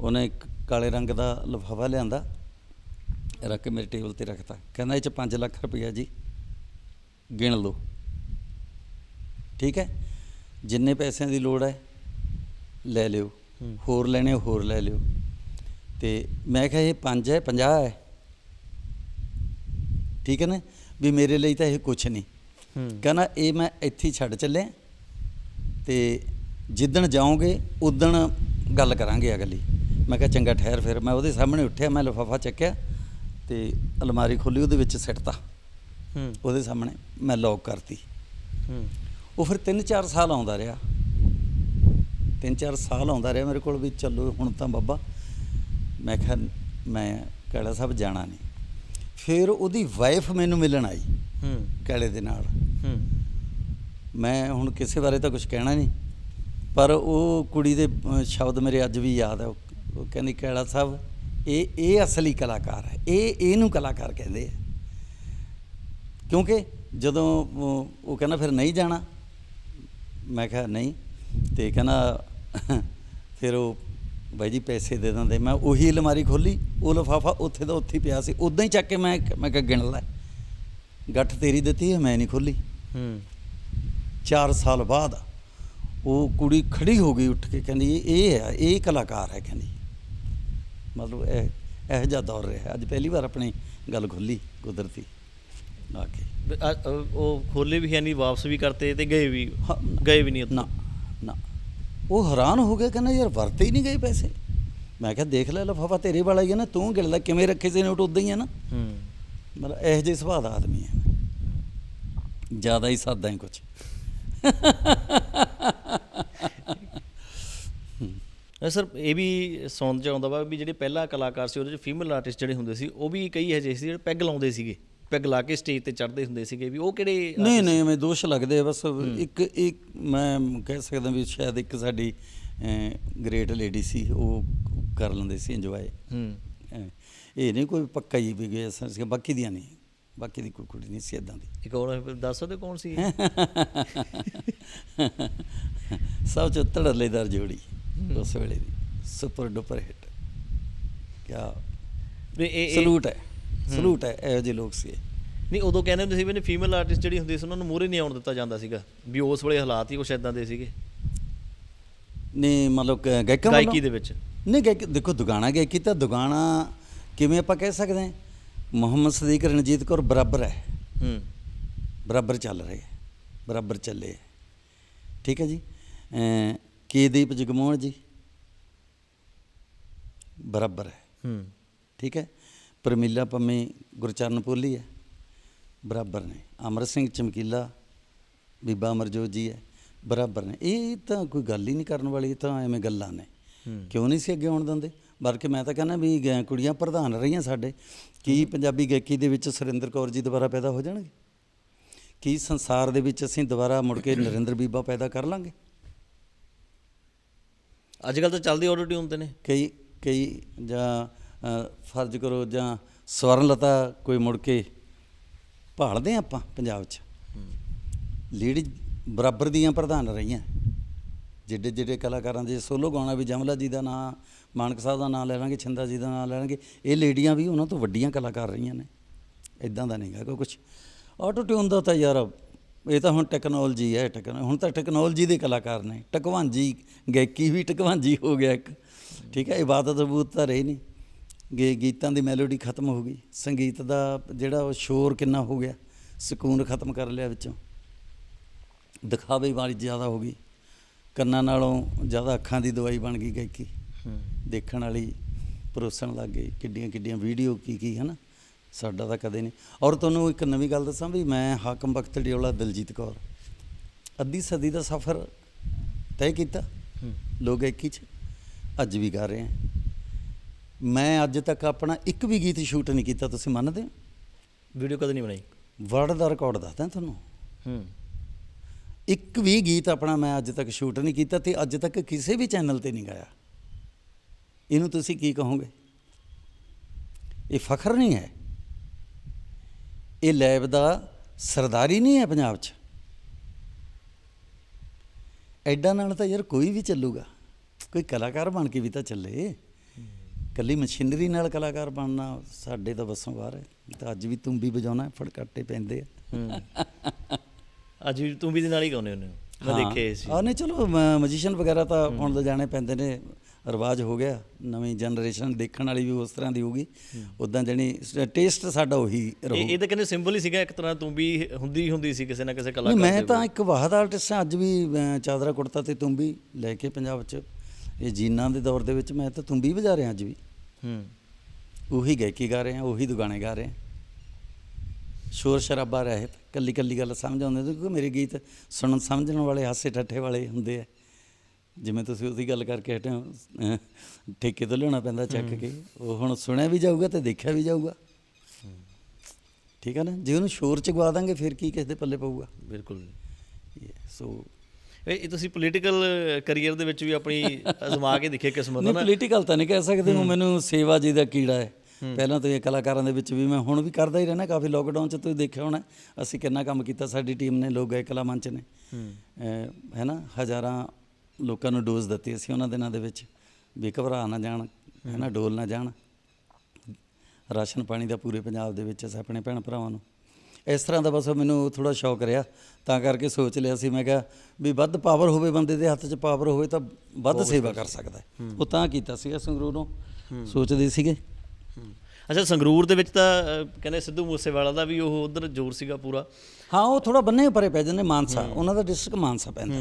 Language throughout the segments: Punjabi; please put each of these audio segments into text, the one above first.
ਉਹਨੇ ਇੱਕ ਕਾਲੇ ਰੰਗ ਦਾ ਲਿਫਾਫਾ ਲਿਆਂਦਾ ਰੱਖ ਕੇ ਮੇਰੇ ਟੇਬਲ ਤੇ ਰੱਖਤਾ। ਕਹਿੰਦਾ ਇਹ ਚ 5 ਲੱਖ ਰੁਪਇਆ ਜੀ ਗਿਣ ਲਓ। ਠੀਕ ਹੈ? ਜਿੰਨੇ ਪੈਸਿਆਂ ਦੀ ਲੋੜ ਹੈ ਲੈ ਲਿਓ। ਹੋਰ ਲੈਣੇ ਹੋਰ ਲੈ ਲਿਓ। ਤੇ ਮੈਂ ਕਿਹਾ ਇਹ 5 ਹੈ 50 ਹੈ? ਠੀਕ ਹੈ ਨਾ? ਵੀ ਮੇਰੇ ਲਈ ਤਾਂ ਇਹ ਕੁਛ ਨਹੀਂ। ਕਹਿੰਦਾ ਇਹ ਮੈਂ ਇੱਥੇ ਛੱਡ ਚੱਲਿਆ। ਤੇ ਜਿੱਦਣ ਜਾਓਗੇ ਉਦਣ ਗੱਲ ਕਰਾਂਗੇ ਅਗਲੀ। ਮੈਂ ਕਿਹਾ ਚੰਗਾ ਠਹਿਰ ਫਿਰ। ਮੈਂ ਉਹਦੇ ਸਾਹਮਣੇ ਉੱਠਿਆ ਮੈਂ ਲਿਫਾਫਾ ਚੱਕਿਆ ਤੇ ਅਲਮਾਰੀ ਖੋਲੀ ਉਹਦੇ ਵਿੱਚ ਸਿੱਟਤਾ। ਹੂੰ। ਉਹਦੇ ਸਾਹਮਣੇ ਮੈਂ ਲੌਕ ਕਰਤੀ। ਹੂੰ। ਉਹ ਫਿਰ 3-4 ਸਾਲ ਆਉਂਦਾ ਰਿਹਾ। 3-4 ਸਾਲ ਆਉਂਦਾ ਰਿਹਾ ਮੇਰੇ ਕੋਲ ਵੀ ਚੱਲੋ ਹੁਣ ਤਾਂ ਬਾਬਾ। ਮੈਂ ਕਿਹਾ ਮੈਂ ਕੈਲਾ ਸਾਹਿਬ ਜਾਣਾ ਨਹੀਂ। ਫਿਰ ਉਹਦੀ ਵਾਈਫ ਮੈਨੂੰ ਮਿਲਣ ਆਈ ਹੂੰ। ਕੈਲੇ ਦੇ ਨਾਲ। ਹੂੰ। ਮੈਂ ਹੁਣ ਕਿਸੇ ਬਾਰੇ ਤਾਂ ਕੁਝ ਕਹਿਣਾ ਨਹੀਂ। ਪਰ ਉਹ ਕੁੜੀ ਦੇ ਸ਼ਬਦ ਮੇਰੇ ਅੱਜ ਵੀ ਯਾਦ ਹੈ ਉਹ ਕਹਿੰਦੀ ਕੈਲਾ ਸਾਹਿਬ ਇਹ ਇਹ ਅਸਲੀ ਕਲਾਕਾਰ ਹੈ। ਇਹ ਇਹਨੂੰ ਕਲਾਕਾਰ ਕਹਿੰਦੇ ਆ। ਕਿਉਂਕਿ ਜਦੋਂ ਉਹ ਕਹਿੰਦਾ ਫਿਰ ਨਹੀਂ ਜਾਣਾ ਮੈਂ ਕਿਹਾ ਨਹੀਂ ਤੇ ਕਹਿੰਦਾ ਫਿਰ ਉਹ ਬਾਈ ਜੀ ਪੈਸੇ ਦੇ ਦਿੰਦੇ। ਮੈਂ ਉਹੀ ਅਲਮਾਰੀ ਖੋਲੀ ਉਹ ਲਿਫਾਫਾ ਉੱਥੇ ਦਾ ਉੱਥੇ ਪਿਆ ਸੀ। ਉਦਾਂ ਹੀ ਚੱਕ ਕੇ ਮੈਂ ਮੈਂ ਕਿਹਾ ਗਿਣ ਲੈ। ਗੱਠ ਤੇਰੀ ਦਿੱਤੀ ਹੈ ਮੈਂ ਨਹੀਂ ਖੋਲੀ। ਹੂੰ। 4 ਸਾਲ ਬਾਅਦ ਉਹ ਕੁੜੀ ਖੜੀ ਹੋ ਗਈ ਉੱਠ ਕੇ ਕਹਿੰਦੀ ਇਹ ਹੈ ਇਹ ਕਲਾਕਾਰ ਹੈ ਕਹਿੰਦੀ। ਮਤਲਬ ਇਹ ਇਹੋ ਜਿਹਾ ਦੌਰ ਰਿਹਾ। ਅੱਜ ਪਹਿਲੀ ਵਾਰ ਆਪਣੀ ਗੱਲ ਖੁੱਲੀ ਕੁਦਰਤੀ। ਲਾ ਕੇ ਵੀ ਅ- ਅ- ਉਹ ਖੋਲੇ ਵੀ ਹੈ ਨਹੀਂ ਵਾਪਸ ਵੀ ਕਰਤੇ ਤੇ ਗਏ ਵੀ ਹਾਂ, ਗਏ ਵੀ ਨਹੀਂ ਉੱਥੋਂ। ਨਾ। ਨਾ ਉਹ ਹੈਰਾਨ ਹੋ ਗਿਆ ਕਹਿੰਦਾ ਯਾਰ ਵਰਤੇ ਹੀ ਨਹੀਂ ਗਏ ਪੈਸੇ। ਮੈਂ ਕਿਹਾ ਦੇਖ ਲੈ ਲਫਾਫਾ ਤੇਰੇ ਵਾਲਾ ਹੀ ਹੈ ਨਾ ਤੂੰ ਗਿਣਦਾ ਕਿਵੇਂ ਰੱਖੇ ਸੀ ਨੋਟ ਉਦਾਂ ਹੀ ਹੈ ਨਾ? ਹੂੰ। ਮਤਲਬ ਇਹੋ ਜਿਹੇ ਸੁਭਾਅ ਦਾ ਆਦਮੀ ਹੈ। ਜ਼ਿਆਦਾ ਹੀ ਸਾਦਾ ਹੀ ਅ ਸਰ ਇਹ ਵੀ ਸੁਣ ਚ ਆਉਂਦਾ ਵਾ ਵੀ ਜਿਹੜੇ ਪਹਿਲਾ ਕਲਾਕਾਰ ਸੀ ਉਹਦੇ ਚ ਫੀਮੇਲ ਆਰਟਿਸਟ ਜਿਹੜੇ ਹੁੰਦੇ ਸੀ ਉਹ ਵੀ ਕਈ ਅਜਿਹੇ ਸੀ ਜਿਹੜੇ ਪੈਗ ਲਾਉਂਦੇ ਸੀਗੇ ਪੈਗ ਲਾ ਕੇ ਸਟੇਜ ਤੇ ਚੜ੍ਹਦੇ ਹੁੰਦੇ ਸੀਗੇ ਵੀ ਉਹ ਕਿਹੜੇ ਨਹੀਂ ਨਹੀਂ ਐਵੇਂ ਦੋਸ਼ ਲੱਗਦੇ ਬਸ ਇੱਕ ਇੱਕ ਮੈਂ ਕਹਿ ਸਕਦਾ ਵੀ ਸ਼ਾਇਦ ਇੱਕ ਸਾਡੀ ਗ੍ਰੇਟ ਲੇਡੀ ਸੀ ਉਹ ਕਰ ਲੈਂਦੇ ਸੀ ਇੰਜੋਏ ਹੂੰ। ਇਹ ਨਹੀਂ ਕੋਈ ਪੱਕਾ ਹੀ ਵੀ ਗਏ ਸੀ ਬਾਕੀ ਦੀਆਂ ਨਹੀਂ ਬਾਕੀ ਦੀ ਕੋਈ ਕੁੜੀ ਨਹੀਂ ਸੀ ਇਦਾਂ ਦੀ। ਇੱਕ ਹੋਰ ਦੱਸ ਸਕਦੇ ਕੌਣ ਸੀ? ਸਭ ਤੋਂ ਧੜਲੇਦਾਰ ਜੋੜੀ। ਉਸ ਵੇਲੇ ਦੀ ਸੁਪਰ ਡੁਪਰ ਹਿੱਟ ਕਿਆ ਵੀ ਇਹ ਸਲੂਟ ਹੈ ਸਲੂਟ ਹੈ ਇਹੋ ਜਿਹੇ ਲੋਕ ਸੀ। ਨਹੀਂ ਉਦੋਂ ਕਹਿੰਦੇ ਹੁੰਦੇ ਸੀ ਵੀ ਫੀਮੇਲ ਆਰਟਿਸਟ ਜਿਹੜੀ ਹੁੰਦੀ ਸੀ ਉਹਨਾਂ ਨੂੰ ਮੂਹਰੇ ਨਹੀਂ ਆਉਣ ਦਿੱਤਾ ਜਾਂਦਾ ਸੀਗਾ ਵੀ ਉਸ ਵੇਲੇ ਹਾਲਾਤ ਹੀ ਕੁਛ ਇਦਾਂ ਦੇ ਸੀਗੇ ਨਹੀਂ ਮਤਲਬ ਗਾਇਕਾਂ? ਗਾਇਕੀ ਦੇ ਵਿੱਚ ਨਹੀਂ ਗਾਇਕ ਦੇਖੋ ਦੁਗਾਣਾ ਗਾਇਕੀ ਤਾਂ ਦੁਗਾਣਾ ਕਿਵੇਂ ਆਪਾਂ ਕਹਿ ਸਕਦੇ ਹਾਂ ਮੁਹੰਮਦ ਸਦੀਕ ਰਣਜੀਤ ਕੌਰ ਬਰਾਬਰ ਹੈ ਹੂੰ ਬਰਾਬਰ ਚੱਲ ਰਹੇ ਬਰਾਬਰ ਚੱਲੇ। ਠੀਕ ਹੈ ਜੀ ਕੀਦੀਪ ਜਗਮੋਹਨ ਜੀ? ਬਰਾਬਰ ਹੈ। ਹੂੰ। ਠੀਕ ਹੈ? ਪਰਮੀਲਾ ਪੰਮੀ ਗੁਰਚਰਨ ਪੋਲੀ ਹੈ। ਬਰਾਬਰ ਨੇ। ਅਮਰ ਸਿੰਘ ਚਮਕੀਲਾ ਬੀਬਾ ਅਮਰਜੋਤ ਜੀ ਹੈ। ਬਰਾਬਰ ਨੇ। ਇਹ ਤਾਂ ਕੋਈ ਗੱਲ ਹੀ ਨਹੀਂ ਕਰਨ ਵਾਲੀ ਤਾਂ ਐਵੇਂ ਗੱਲਾਂ ਨੇ। ਕਿਉਂ ਨਹੀਂ ਸੀ ਅੱਗੇ ਆਉਣ ਦਿੰਦੇ? ਬਲਕਿ ਮੈਂ ਤਾਂ ਕਹਿੰਦਾ ਵੀ ਗ- ਕੁੜੀਆਂ ਪ੍ਰਧਾਨ ਰਹੀਆਂ ਸਾਡੇ। ਕੀ ਪੰਜਾਬੀ ਗਾਇਕੀ ਦੇ ਵਿੱਚ ਸੁਰਿੰਦਰ ਕੌਰ ਜੀ ਦੁਬਾਰਾ ਪੈਦਾ ਹੋ ਜਾਣਗੇ? ਕੀ ਸੰਸਾਰ ਦੇ ਵਿੱਚ ਅਸੀਂ ਦੁਬਾਰਾ ਮੁੜ ਕੇ ਨਰਿੰਦਰ ਬੀਬਾ ਪੈਦਾ ਕਰ ਲਾਂਗੇ? ਅੱਜ ਕੱਲ ਤਾਂ ਚੱਲਦੀ ਆਟੋ ਟਿਊਨ ਤੇ ਨੇ। ਕਈ ਕਈ ਜਾਂ ਫਰਜ਼ ਕਰੋ ਜਾਂ ਸਵਰਨਲਤਾ ਕੋਈ ਮੁੜ ਕੇ ਭਾਲਦੇ ਆਪਾਂ ਪੰਜਾਬ 'ਚ। ਲੀਡ ਬਰਾਬਰ ਦੀਆਂ ਪ੍ਰਧਾਨ ਰਹੀਆਂ। ਜਿਹੜੇ ਜਿਹੜੇ ਕਲਾਕਾਰਾਂ ਦੇ ਸੋਲੋ ਗਾਉਣਾ ਵੀ ਜਮਲਾ ਜੀ ਦਾ ਨਾਂ ਮਾਨਕ ਸਾਹਿਬ ਦਾ ਨਾਂ ਲੈ ਲਾਂਗੇ ਛਿੰਦਾ ਜੀ ਦਾ ਨਾਂ ਲੈ ਲਾਂਗੇ ਇਹ ਲੇਡੀਆਂ ਵੀ ਉਹਨਾਂ ਤੋਂ ਵੱਡੀਆਂ ਕਲਾਕਾਰ ਰਹੀਆਂ ਨੇ। ਇਦਾਂ ਦਾ ਨਹੀਂਗਾ ਕੋਈ ਕੁਝ ਆਟੋ ਟਿਊਨ ਦਾ ਤਾਂ ਯਾਰ ਇਹ ਤਾਂ ਹੁਣ ਟੈਕਨੋਲੋਜੀ ਹੈ ਟੈਕਨ ਹੁਣ ਤਾਂ ਟੈਕਨੋਲੋਜੀ ਦੇ ਕਲਾਕਾਰ ਨੇ। ਟਕਵਾਂਜੀ ਗਾਇਕੀ ਵੀ ਟਕਵਾਂਜੀ ਹੋ ਗਿਆ ਇੱਕ। ਠੀਕ ਹੈ ਇਬਾਦਤ ਬੂਤ ਤਾਂ ਰਹੀ ਨਹੀਂ। ਗੇ ਗੀਤਾਂ ਦੀ ਮੈਲੋਡੀ ਖਤਮ ਹੋ ਗਈ। ਸੰਗੀਤ ਦਾ ਜਿਹੜਾ ਉਹ ਸ਼ੋਰ ਕਿੰਨਾ ਹੋ ਗਿਆ ਸਕੂਨ ਖਤਮ ਕਰ ਲਿਆ ਵਿੱਚੋਂ। ਦਿਖਾਵੇ ਵਾਲੀ ਜ਼ਿਆਦਾ ਹੋ ਗਈ। ਕੰਨਾਂ ਨਾਲੋਂ ਜ਼ਿਆਦਾ ਅੱਖਾਂ ਦੀ ਦਵਾਈ ਬਣ ਗਈ ਗਾਇਕੀ। ਦੇਖਣ ਵਾਲੀ ਪਰੋਸਣ ਲੱਗ ਗਏ ਕਿੱਡੀਆਂ ਕਿੱਡੀਆਂ ਵੀਡੀਓ ਕੀ ਕੀ ਹਨਾ? ਸਾਡਾ ਤਾਂ ਕਦੇ ਨਹੀਂ। ਔਰ ਤੁਹਾਨੂੰ ਇੱਕ ਨਵੀਂ ਗੱਲ ਦੱਸਾਂ ਵੀ ਮੈਂ ਹਾਕਮ ਬਖਤ ਡਿਓਲਾ ਦਿਲਜੀਤ ਕੌਰ ਅੱਧੀ ਸਦੀ ਦਾ ਸਫ਼ਰ ਤੈਅ ਕੀਤਾ। ਹੂੰ। ਲੋਕ ਗਾਇਕੀ 'ਚ ਅੱਜ ਵੀ ਗਾ ਰਹੇ ਹਾਂ ਮੈਂ ਅੱਜ ਤੱਕ ਆਪਣਾ ਇੱਕ ਵੀ ਗੀਤ ਸ਼ੂਟ ਨਹੀਂ ਕੀਤਾ ਤੁਸੀਂ ਮੰਨਦੇ ਹੋ? ਵੀਡੀਓ ਕਦੇ ਨਹੀਂ ਬਣਾਈ। ਵਰਲਡ ਦਾ ਰਿਕਾਰਡ ਦੱਸਦਾ ਤੁਹਾਨੂੰ। ਹੂੰ। ਇੱਕ ਵੀ ਗੀਤ ਆਪਣਾ ਮੈਂ ਅੱਜ ਤੱਕ ਸ਼ੂਟ ਨਹੀਂ ਕੀਤਾ ਤੇ ਅੱਜ ਤੱਕ ਕਿਸੇ ਵੀ ਚੈਨਲ ਤੇ ਨਹੀਂ ਗਾਇਆ। ਇਹਨੂੰ ਤੁਸੀਂ ਕੀ ਕਹੋਗੇ? ਇਹ ਫਖਰ ਨਹੀਂ ਹੈ। ਇਹ ਲੈਬ ਦਾ ਸਰਦਾਰੀ ਨਹੀਂ ਹੈ ਪੰਜਾਬ 'ਚ। ਐਡਾ ਨਾਲ ਤਾਂ ਯਾਰ ਕੋਈ ਵੀ ਚੱਲੂਗਾ। ਕੋਈ ਕਲਾਕਾਰ ਬਣ ਕੇ ਵੀ ਤਾਂ ਚੱਲੇ। ਕੱਲੀ ਮਸ਼ੀਨਰੀ ਨਾਲ ਕਲਾਕਾਰ ਬਣਨਾ ਸਾਡੇ ਤਾਂ ਵੱਸੋਂ ਬਾਹਰ ਹੈ। ਤਾਂ ਅੱਜ ਵੀ ਤੁੰਬੀ ਵਜਾਉਣਾ ਫੜਕਾਟੇ ਪੈਂਦੇ ਆ। ਅੱਜ ਵੀ ਤੂੰ ਵੀ ਦੇ ਨਾਲ ਹੀ ਗਾਉਂਦੇ ਹੁੰਦੇ ਹੋ। ਮੈਂ ਹਾਂ। ਦੇਖਿਆ ਸੀ। ਆ ਨਹੀਂ ਚਲੋ ਮਜੀਸ਼ੀਅਨ ਵਗੈਰਾ ਤਾਂ ਹੁਣ ਲਿਜਾਣੇ ਪੈਂਦੇ ਨੇ। ਰਿਵਾਜ ਹੋ ਗਿਆ ਨਵੀਂ ਜਨਰੇਸ਼ਨ ਦੇਖਣ ਵਾਲੀ ਵੀ ਉਸ ਤਰ੍ਹਾਂ ਦੀ ਹੋਊਗੀ। ਉਦਾਂ ਜਣੀ ਟੇਸਟ ਸਾਡਾ ਉਹੀ ਰਹੂ ਇਹ ਤਾਂ ਕਹਿੰਦੇ ਸਿੰਬਲ ਹੀ ਸੀਗਾ ਇੱਕ ਤਰ੍ਹਾਂ ਤੂੰ ਵੀ ਹੁੰਦੀ ਹੁੰਦੀ ਸੀ ਕਿਸੇ ਨਾ ਕਿਸੇ ਕਲਾਕਾਰ ਮੈਂ ਤਾਂ ਇੱਕ ਵਾਹਦ ਆਰਟਿਸਟ ਹਾਂ ਅੱਜ ਵੀ ਚਾਦਰਾ ਕੁੜਤਾ ਤੇ ਤੁੰਬੀ ਲੈ ਕੇ ਪੰਜਾਬ 'ਚ। ਇਹ ਜੀਨਾਂ ਦੇ ਦੌਰ ਦੇ ਵਿੱਚ ਮੈਂ ਤਾਂ ਤੁੰਬੀ ਵਜਾ ਰਿਹਾ ਅੱਜ ਵੀ। ਹੂੰ। ਉਹੀ ਗਾਇਕੀ ਗਾ ਰਹੇ ਹਾਂ ਉਹੀ ਦੁਗਾਣੇ ਗਾ ਰਹੇ। ਹਾਂ ਸ਼ੋਰ ਸ਼ਰਾਬਾ ਰਹਿਤ ਕੱਲੀ ਕੱਲੀ ਗੱਲ ਸਮਝ ਆਉਂਦੀ ਕਿਉਂਕਿ ਮੇਰੇ ਗੀਤ ਸੁਣਨ ਸਮਝਣ ਵਾਲੇ ਹਾਸੇ ਠੱਠੇ ਵਾਲੇ ਹੁੰਦੇ ਆ। ਜਿਵੇਂ ਤੁਸੀਂ ਉਹਦੀ ਗੱਲ ਕਰਕੇ ਹਟੇ ਹੋ ਠੇਕੇ ਤੋਂ ਲਿਆਉਣਾ ਪੈਂਦਾ ਚੱਕ ਕੇ। ਉਹ ਹੁਣ ਸੁਣਿਆ ਵੀ ਜਾਊਗਾ ਤੇ ਦੇਖਿਆ ਵੀ ਜਾਊਗਾ। ਠੀਕ ਹੈ ਨਾ? ਜੇ ਉਹਨੂੰ ਸ਼ੋਰ ਚ ਗਵਾ ਦਾਂਗੇ ਫਿਰ ਕੀ ਕਿਸੇ ਦੇ ਪੱਲੇ ਪਊਗਾ? ਬਿਲਕੁਲ। ਸੋ ਇਹ ਤੁਸੀਂ ਪੋਲੀਟੀਕਲ ਕੈਰੀਅਰ ਦੇ ਵਿੱਚ ਵੀ ਆਪਣੀ ਅਜ਼ਮਾ ਕੇ ਦੇਖਿਆ ਕਿਸਮਤ ਨਹੀਂ ਨਾ? ਪੋਲੀਟੀਕਲ ਤਾਂ ਨਹੀਂ ਕਹਿ ਸਕਦੇ। ਉਹ ਮੈਨੂੰ ਸੇਵਾ ਜੀ ਦਾ ਕੀੜਾ ਹੈ। ਪਹਿਲਾਂ ਤੋਂ ਇਹ ਕਲਾਕਾਰਾਂ ਦੇ ਵਿੱਚ ਵੀ ਮੈਂ ਹੁਣ ਵੀ ਕਰਦਾ ਹੀ ਰਹਿਣਾ। ਕਾਫੀ ਲੋਕਡਾਊਨ ਚ ਤੁਸੀਂ ਦੇਖਿਆ ਹੋਣਾ। ਅਸੀਂ ਕਿੰਨਾ ਕੰਮ ਕੀਤਾ ਸਾਡੀ ਟੀਮ ਨੇ ਲੋਕ ਗਏ ਕਲਾ ਮੰਚ ਨੇ। ਹੈ ਨਾ? ਹਜ਼ਾਰਾਂ ਲੋਕਾਂ ਨੂੰ ਡੋਜ਼ ਦਿੱਤੀ ਅਸੀਂ ਉਹਨਾਂ ਦਿਨਾਂ ਦੇ ਵਿੱਚ ਵੀ ਘਬਰਾ ਨਾ ਜਾਣ ਹੈ ਨਾ ਡੋਲ ਨਾ ਜਾਣ। ਰਾਸ਼ਨ ਪਾਣੀ ਦਾ ਪੂਰੇ ਪੰਜਾਬ ਦੇ ਵਿੱਚ ਅਸੀਂ ਆਪਣੇ ਭੈਣ ਭਰਾਵਾਂ ਨੂੰ। ਇਸ ਤਰ੍ਹਾਂ ਦਾ ਬਸ ਮੈਨੂੰ ਥੋੜਾ ਸ਼ੌਕ ਰਿਹਾ ਤਾਂ ਕਰਕੇ ਸੋਚ ਲਿਆ ਸੀ ਮੈਂ ਕਿਹਾ ਵੀ ਵੱਧ ਪਾਵਰ ਹੋਵੇ ਬੰਦੇ ਦੇ ਹੱਥ 'ਚ ਪਾਵਰ ਹੋਵੇ ਤਾਂ ਵੱਧ ਸੇਵਾ ਕਰ ਸਕਦਾ। ਉਹ ਤਾਂ ਕੀਤਾ ਸੀਗਾ ਸੰਗਰੂਰੋਂ ਸੋਚਦੇ ਸੀਗੇ। ਅੱਛਾ ਸੰਗਰੂਰ ਦੇ ਵਿੱਚ ਤਾਂ ਕਹਿੰਦੇ ਸਿੱਧੂ ਮੂਸੇਵਾਲਾ ਦਾ ਵੀ ਉਹ ਉਧਰ ਜ਼ੋਰ ਸੀਗਾ ਪੂਰਾ। ਹਾਂ ਉਹ ਥੋੜਾ ਬੰਨੇ ਪਰੇ ਪੈ ਜਾਂਦੇ ਮਾਨਸਾ। ਉਹਨਾਂ ਦਾ ਡਿਸਟ੍ਰਿਕਟ ਮਾਨਸਾ ਪੈਂਦਾ।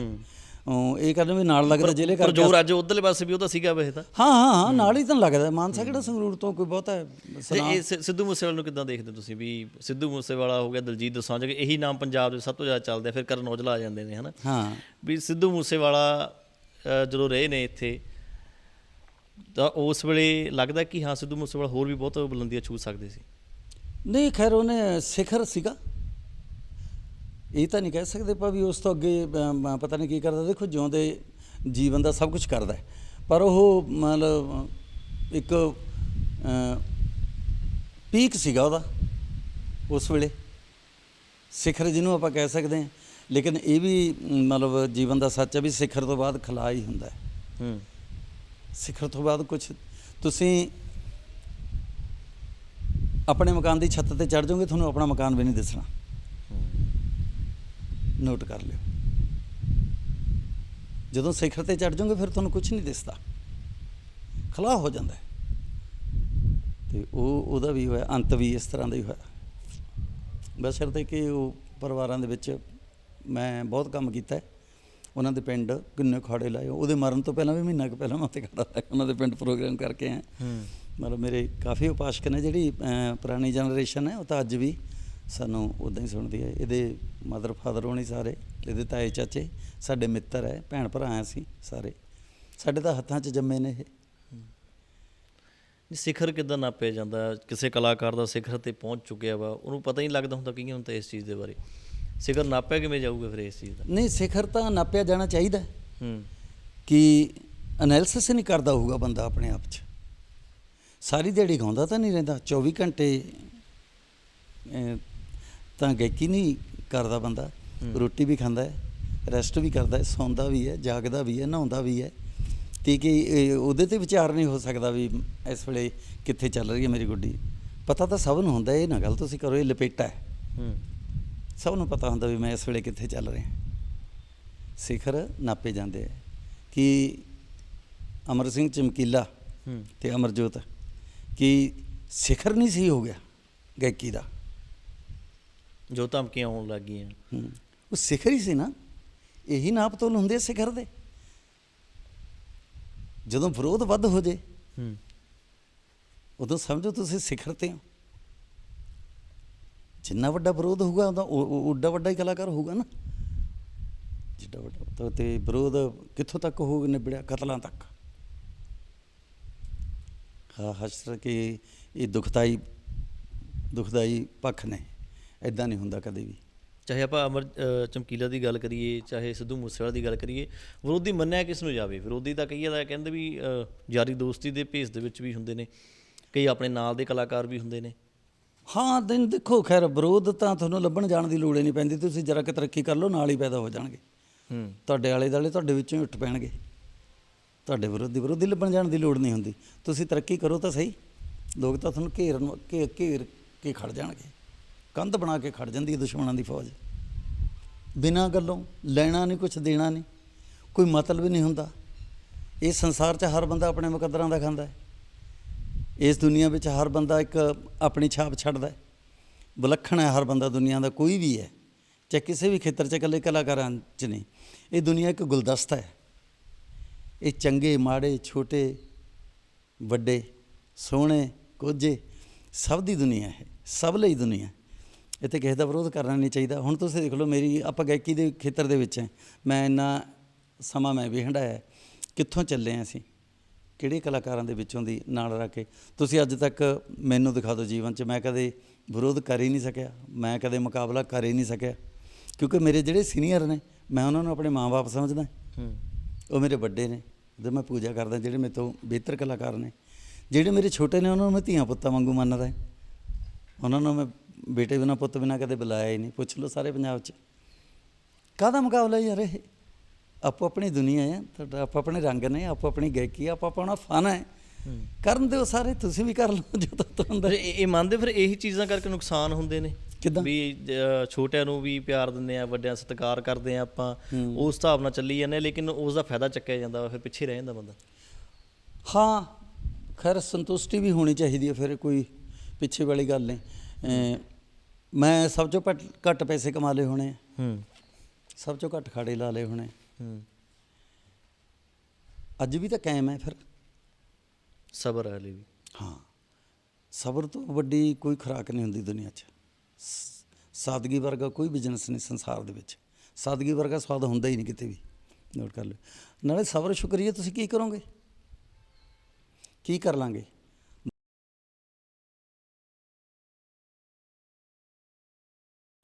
ਇਹ ਕਹਿੰਦੇ ਵੀ ਨਾਲ ਲੱਗਦਾ ਜ਼ਿਲ੍ਹੇ ਪਰ ਕਰਕੇ ਜ਼ੋਰ ਅੱਜ ਉਧਰਲੇ ਪਾਸੇ ਵੀ ਉਹਦਾ ਸੀਗਾ ਵੈਸੇ ਤਾਂ। ਹਾਂ ਹਾਂ ਹਾਂ ਨਾਲ ਹੀ ਤਾਂ ਲੱਗਦਾ। ਮਾਨਸਾ ਕਿਹੜਾ ਸੰਗਰੂਰ ਤੋਂ ਕੋਈ ਬਹੁਤਾ ਇਹ ਸਿੱਧੂ ਮੂਸੇਵਾਲਾ ਨੂੰ ਕਿੱਦਾਂ ਦੇਖਦੇ ਤੁਸੀਂ ਵੀ ਸਿੱਧੂ ਮੂਸੇਵਾਲਾ ਹੋ ਗਿਆ ਦਲਜੀਤ ਦੋਸਾਂਝ ਇਹੀ ਨਾਮ ਪੰਜਾਬ ਦੇ ਸਭ ਤੋਂ ਜ਼ਿਆਦਾ ਚੱਲਦੇ ਫਿਰ ਕਰਨ ਔਜਲਾ ਆ ਜਾਂਦੇ ਨੇ ਹਨਾ? ਹਾਂ। ਵੀ ਸਿੱਧੂ ਮੂਸੇਵਾਲਾ ਜਦੋਂ ਰਹੇ ਨੇ ਇੱਥੇ ਤਾਂ ਉਸ ਵੇਲੇ ਲੱਗਦਾ ਕਿ ਹਾਂ ਸਿੱਧੂ ਮੂਸੇਵਾਲਾ ਹੋਰ ਵੀ ਬਹੁਤ ਬੁਲੰਦੀਆਂ ਛੂ ਸਕਦੇ ਸੀ? ਨਹੀਂ ਖੈਰ ਉਹਨੇ ਸਿਖਰ ਸੀਗਾ। ਇਹ ਤਾਂ ਨਹੀਂ ਕਹਿ ਸਕਦੇ ਪਾ ਵੀ ਉਸ ਤੋਂ ਅੱਗੇ ਅਮ, ਪਤਾ ਨਹੀਂ ਕੀ ਕਰਦਾ। ਦੇਖੋ ਜਿਉਂਦੇ ਜੀਵਨ ਦਾ ਸਭ ਕੁਝ ਕਰਦਾ ਹੈ। ਪਰ ਉਹ ਮਤਲਬ ਇੱਕ ਪੀਕ ਸੀਗਾ ਉਹਦਾ ਉਸ ਵੇਲੇ। ਸਿਖਰ ਜਿਹਨੂੰ ਆਪਾਂ ਕਹਿ ਸਕਦੇ ਹਾਂ। ਲੇਕਿਨ ਇਹ ਵੀ ਅਮ, ਮਤਲਬ ਜੀਵਨ ਦਾ ਸੱਚ ਹੈ ਵੀ ਸਿਖਰ ਤੋਂ ਬਾਅਦ ਖਲਾ ਹੀ ਹੁੰਦਾ ਹੈ। ਹੂੰ। ਸਿਖਰ ਤੋਂ ਬਾਅਦ ਕੁਝ ਤੁਸੀਂ ਆਪਣੇ ਮਕਾਨ ਦੀ ਛੱਤ ਤੇ ਚੜ ਜਾਓਗੇ ਤੁਹਾਨੂੰ ਆਪਣਾ ਮਕਾਨ ਵੀ ਨਹੀਂ ਦਿਸਣਾ। ਨੋਟ ਕਰ ਲਿਓ। ਜਦੋਂ ਸਿਖਰ ਤੇ ਚੜ ਜਾਓਗੇ ਫਿਰ ਤੁਹਾਨੂੰ ਕੁਝ ਨਹੀਂ ਦਿਸਦਾ। ਖਲਾ ਹੋ ਜਾਂਦਾ ਤੇ ਉਹ ਉਹਦਾ ਵੀ ਹੋਇਆ ਅੰਤ ਵੀ ਇਸ ਤਰ੍ਹਾਂ ਦਾ ਹੀ ਹੋਇਆ। ਬਸ਼ਰਤੇ ਕਿ ਉਹ ਪਰਿਵਾਰਾਂ ਦੇ ਵਿੱਚ ਮੈਂ ਬਹੁਤ ਕੰਮ ਕੀਤਾ ਉਹਨਾਂ ਦੇ ਪਿੰਡ ਕਿੰਨੇ ਖਾੜੇ ਲਾਏ। ਉਹਦੇ ਮਰਨ ਤੋਂ ਪਹਿਲਾਂ ਵੀ ਮਹੀਨਾ ਕੁ ਪਹਿਲਾਂ ਮੈਂ ਉੱਥੇ ਖੜਾ ਲਾਇਆ। ਉਹਨਾਂ ਦੇ ਪਿੰਡ ਪ੍ਰੋਗਰਾਮ ਕਰਕੇ ਆਇਆ। ਮਤਲਬ ਮੇਰੇ ਕਾਫੀ ਉਪਾਸ਼ਕ ਨੇ ਜਿਹੜੀ ਪੁਰਾਣੀ ਜਨਰੇਸ਼ਨ ਹੈ ਉਹ ਤਾਂ ਅੱਜ ਵੀ ਸਾਨੂੰ ਉਦਾਂ ਹੀ ਸੁਣਦੀ ਹੈ। ਇਹਦੇ ਮਦਰ ਫਾਦਰ ਹੋਣੀ ਸਾਰੇ ਇਹਦੇ ਤਾਏ ਚਾਚੇ ਸਾਡੇ ਮਿੱਤਰ ਹੈ ਭੈਣ ਭਰਾ ਆ ਅਸੀਂ ਸਾਰੇ। ਸਾਡੇ ਤਾਂ ਹੱਥਾਂ 'ਚ ਜੰਮੇ ਨੇ ਇਹ। ਇਹ ਸਿਖਰ ਕਿੱਦਾਂ ਨਾਪਿਆ ਜਾਂਦਾ? ਕਿਸੇ ਕਲਾਕਾਰ ਦਾ ਸਿਖਰ ਤੇ ਪਹੁੰਚ ਚੁੱਕਿਆ ਵਾ ਉਹਨੂੰ ਪਤਾ ਹੀ ਨਹੀਂ ਲੱਗਦਾ ਹੁੰਦਾ ਕਿ ਹੁੰਦਾ ਇਸ ਚੀਜ਼ ਦੇ ਬਾਰੇ। ਸਿਖਰ ਨਾਪਿਆ ਕਿਵੇਂ ਜਾਊਗਾ ਫਿਰ ਇਸ ਚੀਜ਼ ਦਾ? ਨਹੀਂ ਸਿਖਰ ਤਾਂ ਨਾਪਿਆ ਜਾਣਾ ਚਾਹੀਦਾ। ਹੈ। ਕਿ ਐਨਾਲਿਸਿਸ ਨਹੀਂ ਕਰਦਾ ਹੋਊਗਾ ਬੰਦਾ ਆਪਣੇ ਆਪ 'ਚ। ਸਾਰੀ ਦਿਹਾੜੀ ਗਾਉਂਦਾ ਤਾਂ ਨਹੀਂ ਰਹਿੰਦਾ 24 ਘੰਟੇ ਤਾਂ ਗਾਇਕੀ ਨਹੀਂ ਕਰਦਾ ਬੰਦਾ। ਰੋਟੀ ਵੀ ਖਾਂਦਾ ਹੈ ਰੈਸਟ ਵੀ ਕਰਦਾ ਹੈ ਸੌਂਦਾ ਵੀ ਹੈ ਜਾਗਦਾ ਵੀ ਹੈ ਨਹਾਉਂਦਾ ਵੀ ਹੈ। ਤੇ ਕਿ ਉਹਦੇ ਤੇ ਵਿਚਾਰ ਨਹੀਂ ਹੋ ਸਕਦਾ ਵੀ ਇਸ ਵੇਲੇ ਕਿੱਥੇ ਚੱਲ ਰਹੀ ਹੈ ਮੇਰੀ ਗੁੱਡੀ। ਪਤਾ ਤਾਂ ਸਭ ਨੂੰ ਹੁੰਦਾ ਇਹ ਨਾ ਗੱਲ ਤੁਸੀਂ ਕਰੋ ਇਹ ਲਪੇਟਾ ਹੈ। ਹੂੰ। ਸਭ ਨੂੰ ਪਤਾ ਹੁੰਦਾ ਵੀ ਮੈਂ ਇਸ ਵੇਲੇ ਕਿੱਥੇ ਚੱਲ ਰਿਹਾ। ਸਿਖਰ ਨਾਪੇ ਜਾਂਦੇ ਆ ਕਿ ਅਮਰ ਸਿੰਘ ਚਮਕੀਲਾ ਤੇ ਅਮਰਜੋਤ ਕਿ ਸਿਖਰ ਨਹੀਂ ਸਹੀ ਹੋ ਗਿਆ ਗਾਇਕੀ ਦਾ। ਜੋ ਧਮਕੀਆਂ ਆਉਣ ਲੱਗ ਗਈਆਂ ਹੂੰ। ਉਹ ਸਿਖਰ ਹੀ ਸੀ ਨਾ। ਇਹੀ ਨਾਪ ਤੋਲ ਹੁੰਦੇ ਆ ਸਿਖਰ ਦੇ। ਜਦੋਂ ਵਿਰੋਧ ਵੱਧ ਹੋ ਜੇ ਹੂੰ। ਉਦੋਂ ਸਮਝੋ ਤੁਸੀਂ ਸਿਖਰ ਤੇ ਹੋ। ਜਿੰਨਾ ਵੱਡਾ ਵਿਰੋਧ ਹੋਊਗਾ ਉਹਦਾ ਉਹ- ਉਹ ਉੱਡਾ ਵੱਡਾ ਹੀ ਕਲਾਕਾਰ ਹੋਊਗਾ ਨਾ। ਜਿੱਡਾ ਵੱਡਾ ਤਾਂ ਤੇ ਵਿਰੋਧ ਕਿੱਥੋਂ ਤੱਕ ਹੋ ਨਿਬੜਿਆ? ਕਤਲਾਂ ਤੱਕ। ਹਾਂ ਹਸ਼ਰ ਕਿ ਇਹ ਦੁਖਦਾਈ ਦੁਖਦਾਈ ਪੱਖ ਨੇ। ਐਦਾਂ ਨਹੀਂ ਹੁੰਦਾ ਕਦੇ ਵੀ। ਚਾਹੇ ਆਪਾਂ ਅਮਰ ਚਮਕੀਲਾ ਦੀ ਗੱਲ ਕਰੀਏ ਚਾਹੇ ਸਿੱਧੂ ਮੂਸੇਵਾਲਾ ਦੀ ਗੱਲ ਕਰੀਏ ਵਿਰੋਧੀ ਮੰਨਿਆ ਕਿਸ ਨੂੰ ਜਾਵੇ? ਵਿਰੋਧੀ ਤਾਂ ਕਈ ਦਾ ਕਹਿੰਦੇ ਵੀ ਯਾਰੀ ਦੋਸਤੀ ਦੇ ਭੇਸ ਦੇ ਵਿੱਚ ਵੀ ਹੁੰਦੇ ਨੇ ਕਈ ਆਪਣੇ ਨਾਲ ਦੇ ਕਲਾਕਾਰ ਵੀ ਹੁੰਦੇ ਨੇ। ਹਾਂ ਦਿਨ ਦੇਖੋ ਖੈਰ ਵਿਰੋਧ ਤਾਂ ਤੁਹਾਨੂੰ ਲੱਭਣ ਜਾਣ ਦੀ ਲੋੜ ਹੀ ਨਹੀਂ ਪੈਂਦੀ ਤੁਸੀਂ ਜਰਾ ਕਿ ਤਰੱਕੀ ਕਰ ਲਓ ਨਾਲ ਹੀ ਪੈਦਾ ਹੋ ਜਾਣਗੇ। ਹੂੰ। ਤੁਹਾਡੇ ਆਲੇ ਦਾਲੇ ਤੁਹਾਡੇ ਵਿੱਚੋਂ ਹੀ ਉੱਠ ਪੈਣਗੇ। ਤੁਹਾਡੇ ਵਿਰੋਧੀ ਵਿਰੋਧੀ ਲੱਭਣ ਜਾਣ ਦੀ ਲੋੜ ਨਹੀਂ ਹੁੰਦੀ। ਤੁਸੀਂ ਤਰੱਕੀ ਕਰੋ ਤਾਂ ਸਹੀ ਲੋਕ ਤਾਂ ਤੁਹਾਨੂੰ ਘੇਰਨ ਘੇਰ ਕੇ ਖੜ ਜਾਣਗੇ। ਕੰਧ ਬਣਾ ਕੇ ਖੜ ਜਾਂਦੀ ਹੈ ਦੁਸ਼ਮਣਾਂ ਦੀ ਫੌਜ। ਬਿਨਾਂ ਗੱਲੋਂ ਲੈਣਾ ਨਹੀਂ ਕੁਝ ਦੇਣਾ ਨਹੀਂ, ਕੋਈ ਮਤਲਬ ਹੀ ਨਹੀਂ ਹੁੰਦਾ। ਇਹ ਸੰਸਾਰ 'ਚ ਹਰ ਬੰਦਾ ਆਪਣੇ ਮੁਕੱਦਰਾਂ ਦਾ ਖਾਂਦਾ ਹੈ। ਇਸ ਦੁਨੀਆ ਵਿੱਚ ਹਰ ਬੰਦਾ ਇੱਕ ਆਪਣੀ ਛਾਪ ਛੱਡਦਾ ਹੈ। ਵਿਲੱਖਣ ਹੈ ਹਰ ਬੰਦਾ ਦੁਨੀਆ ਦਾ, ਕੋਈ ਵੀ ਹੈ, ਚਾਹੇ ਕਿਸੇ ਵੀ ਖੇਤਰ 'ਚ ਇਕੱਲੇ ਕਲਾਕਾਰਾਂ 'ਚ ਨਹੀਂ। ਇਹ ਦੁਨੀਆ ਇੱਕ ਗੁਲਦਸਤਾ ਹੈ। ਇਹ ਚੰਗੇ, ਮਾੜੇ, ਛੋਟੇ, ਵੱਡੇ, ਸੋਹਣੇ, ਕੋਝੇ, ਸਭ ਦੀ ਦੁਨੀਆ ਹੈ, ਸਭ ਲਈ ਦੁਨੀਆ ਇੱਥੇ ਕਿਸੇ ਦਾ ਵਿਰੋਧ ਕਰਨਾ ਨਹੀਂ ਚਾਹੀਦਾ। ਹੁਣ ਤੁਸੀਂ ਦੇਖ ਲਓ ਮੇਰੀ ਆਪਾਂ ਗਾਇਕੀ ਦੇ ਖੇਤਰ ਦੇ ਵਿੱਚ ਹੈ। ਮੈਂ ਇੰਨਾ ਸਮਾਂ ਮੈਂ ਵੀ ਹੰਢਾਇਆ। ਕਿੱਥੋਂ ਚੱਲੇ ਹਾਂ ਅਸੀਂ? ਕਿਹੜੇ ਕਲਾਕਾਰਾਂ ਦੇ ਵਿੱਚੋਂ ਦੀ ਨਾਲ ਰੱਖ ਕੇ? ਤੁਸੀਂ ਅੱਜ ਤੱਕ ਮੈਨੂੰ ਦਿਖਾ ਦਿਓ ਜੀਵਨ 'ਚ। ਮੈਂ ਕਦੇ ਵਿਰੋਧ ਕਰ ਹੀ ਨਹੀਂ ਸਕਿਆ। ਮੈਂ ਕਦੇ ਮੁਕਾਬਲਾ ਕਰ ਹੀ ਨਹੀਂ ਸਕਿਆ। ਕਿਉਂਕਿ ਮੇਰੇ ਜਿਹੜੇ ਸੀਨੀਅਰ ਨੇ ਮੈਂ ਉਹਨਾਂ ਨੂੰ ਆਪਣੇ ਮਾਂ-ਬਾਪ ਸਮਝਦਾ। ਹੂੰ। ਉਹ ਮੇਰੇ ਵੱਡੇ ਨੇ। ਉਹਦੇ ਮੈਂ ਪੂਜਾ ਕਰਦਾ ਜਿਹੜੇ ਮੇਰੇ ਤੋਂ ਬਿਹਤਰ ਕਲਾਕਾਰ ਨੇ। ਜਿਹੜੇ ਮੇਰੇ ਛੋਟੇ ਨੇ ਉਹਨਾਂ ਨੂੰ ਮੈਂ ਧੀਆਂ ਪੁੱਤਾਂ ਵਾਂਗੂ ਮੰਨਦਾ। ਉਹਨਾਂ ਨੂੰ ਮੈਂ ਬੇਟੇ ਬਿਨਾ ਪੁੱਤ ਬਿਨਾ ਕਦੇ ਬੁਲਾਇਆ ਹੀ ਨਹੀਂ। ਪੁੱਛ ਲਓ ਸਾਰੇ ਪੰਜਾਬ 'ਚ। ਕਾਹਦਾ ਮੁਕਾਬਲਾ ਯਾਰ ਇਹ? ਆਪੋ ਆਪਣੀ ਦੁਨੀਆ ਹੈ ਤੁਹਾਡਾ ਆਪੋ ਆਪਣੇ ਰੰਗ ਨੇ ਆਪੋ ਆਪਣੀ ਗਾਇਕੀ ਆ, ਆਪੋ ਆਪਣਾ ਫਨ ਹੈ। ਕਰਨ ਦਿਓ ਸਾਰੇ ਤੁਸੀਂ ਵੀ ਕਰ ਲਓ ਜੋ ਤਾਂ ਹੁੰਦਾ। ਇਹ ਮੰਨਦੇ ਫਿਰ ਇਹੀ ਚੀਜ਼ਾਂ ਕਰਕੇ ਨੁਕਸਾਨ ਹੁੰਦੇ ਨੇ। ਕਿੱਦਾਂ? ਵੀ ਛੋਟਿਆਂ ਨੂੰ ਵੀ ਪਿਆਰ ਦਿੰਦੇ ਆ ਵੱਡਿਆਂ ਸਤਿਕਾਰ ਕਰਦੇ ਆ ਆਪਾਂ। ਉਸ ਹਿਸਾਬ ਨਾਲ ਚੱਲੀ ਜਾਂਦੇ ਲੇਕਿਨ ਉਸ ਦਾ ਫਾਇਦਾ ਚੱਕਿਆ ਜਾਂਦਾ ਫਿਰ ਪਿੱਛੇ ਰਹਿ ਜਾਂਦਾ ਬੰਦਾ। ਹਾਂ ਖੈਰ ਸੰਤੁਸ਼ਟੀ ਵੀ ਹੋਣੀ ਚਾਹੀਦੀ ਹੈ ਫਿਰ ਕੋਈ ਪਿੱਛੇ ਵਾਲੀ ਗੱਲ ਨਹੀਂ। ਮੈਂ ਸਭ ਤੋਂ ਘੱਟ- ਘੱਟ ਪੈਸੇ ਕਮਾ ਲਏ ਹੋਣੇ ਹੂੰ। ਸਭ ਤੋਂ ਘੱਟ ਖਾੜੇ ਲਾ ਲਏ ਹੋਣੇ ਹੂੰ। ਅੱਜ ਵੀ ਤਾਂ ਕਾਇਮ ਹੈ ਫਿਰ। ਸਬਰ ਲਈ ਵੀ। ਹਾਂ। ਸਬਰ ਤੋਂ ਵੱਡੀ ਕੋਈ ਖੁਰਾਕ ਨਹੀਂ ਹੁੰਦੀ ਦੁਨੀਆ 'ਚ। ਸ- ਸਾਦਗੀ ਵਰਗਾ ਕੋਈ ਬਿਜ਼ਨਸ ਨਹੀਂ ਸੰਸਾਰ ਦੇ ਵਿੱਚ। ਸਾਦਗੀ ਵਰਗਾ ਸਵਾਦ ਹੁੰਦਾ ਹੀ ਨਹੀਂ ਕਿਤੇ ਵੀ। ਨੋਟ ਕਰ ਲਓ। ਨਾਲੇ ਸਬਰ ਸ਼ੁਕਰੀਆ ਤੁਸੀਂ ਕੀ ਕਰੋਗੇ? ਕੀ ਕਰ ਲਾਂਗੇ?